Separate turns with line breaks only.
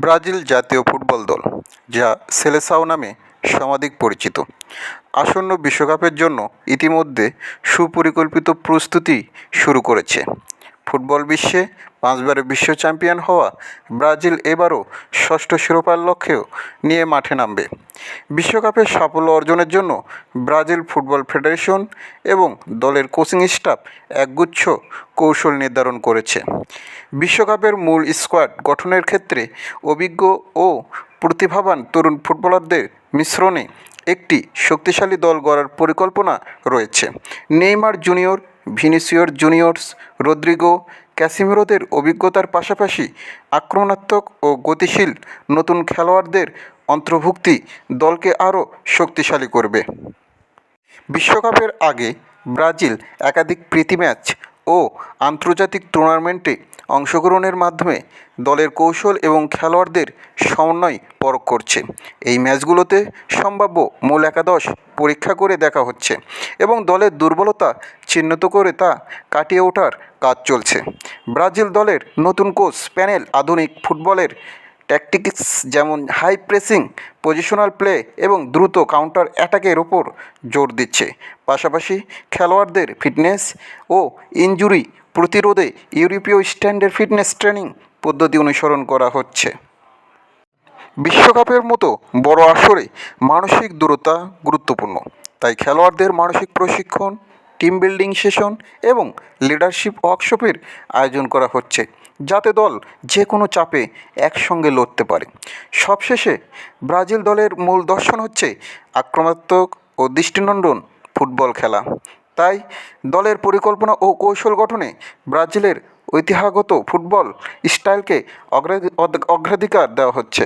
Brazil জাতীয় football দল, যা সেলেসাও নামে সমাধিক পরিচিত। আসন্ন বিশ্বকাপের জন্য ইতিমধ্যে সুপরিকল্পিত প্রস্তুতি শুরু করেছে। ফুটবল বিশ্বে পাঁচবারের বিশ্ব চ্যাম্পিয়ন হওয়া ব্রাজিল এবারও ষষ্ঠ শিরোপার লক্ষ্যেও নিয়ে মাঠে নামবে। বিশ্বকাপের সাফল্য অর্জনের জন্য ব্রাজিল ফুটবল ফেডারেশন এবং দলের কোচিং স্টাফ একগুচ্ছ কৌশল নির্ধারণ করেছে। বিশ্বকাপের মূল স্কোয়াড গঠনের ক্ষেত্রে অভিজ্ঞ ও প্রতিভাবান তরুণ ফুটবলারদের মিশ্রণে একটি শক্তিশালী দল গড়ার পরিকল্পনা রয়েছে। Neymar junior Vinicius juniors Rodrygo ক্যাসিমেরোদের অভিজ্ঞতার পাশাপাশি আক্রমণাত্মক ও গতিশীল নতুন খেলোয়াড়দের অন্তর্ভুক্তি দলকে আরও শক্তিশালী করবে। বিশ্বকাপের আগে ব্রাজিল একাধিক প্রীতি ম্যাচ ও আন্তর্জাতিক টুর্নামেন্টে অংশগ্রহণের মাধ্যমে দলের কৌশল এবং খেলোয়াড়দের সমন্বয় পরখ করছে। এই ম্যাচগুলোতে সম্ভাব্য মূল একাদশ পরীক্ষা করে দেখা হচ্ছে এবং দলের দুর্বলতা চিহ্নিত করে তা কাটিয়ে ওঠার কাজ চলছে। ব্রাজিল দলের নতুন কোচ প্যানেল আধুনিক ফুটবলের ট্যাকটিক্স যেমন হাই প্রেসিং পজিশনাল প্লে এবং দ্রুত কাউন্টার অ্যাটাকের ওপর জোর দিচ্ছে। পাশাপাশি খেলোয়াড়দের ফিটনেস ও ইনজুরি প্রতিরোধে ইউরোপীয় স্ট্যান্ডার্ড ফিটনেস ট্রেনিং পদ্ধতি অনুসরণ করা হচ্ছে। বিশ্বকাপের মতো বড় আসরে মানসিক দূরতা গুরুত্বপূর্ণ। তাই খেলোয়াড়দের মানসিক প্রশিক্ষণ, টিম বিল্ডিং সেশন এবং লিডারশিপ ওয়ার্কশপের আয়োজন করা হচ্ছে, যাতে দল যে কোনো চাপে একসঙ্গে লড়তে পারে। সবশেষে ব্রাজিল দলের মূল দর্শন হচ্ছে আক্রমণাত্মক ও দৃষ্টিনন্দন ফুটবল খেলা। তাই দলের পরিকল্পনা ও কৌশল গঠনে ব্রাজিলের ঐতিহ্যগত ফুটবল স্টাইলকে অগ্রাধিকার দেওয়া হচ্ছে।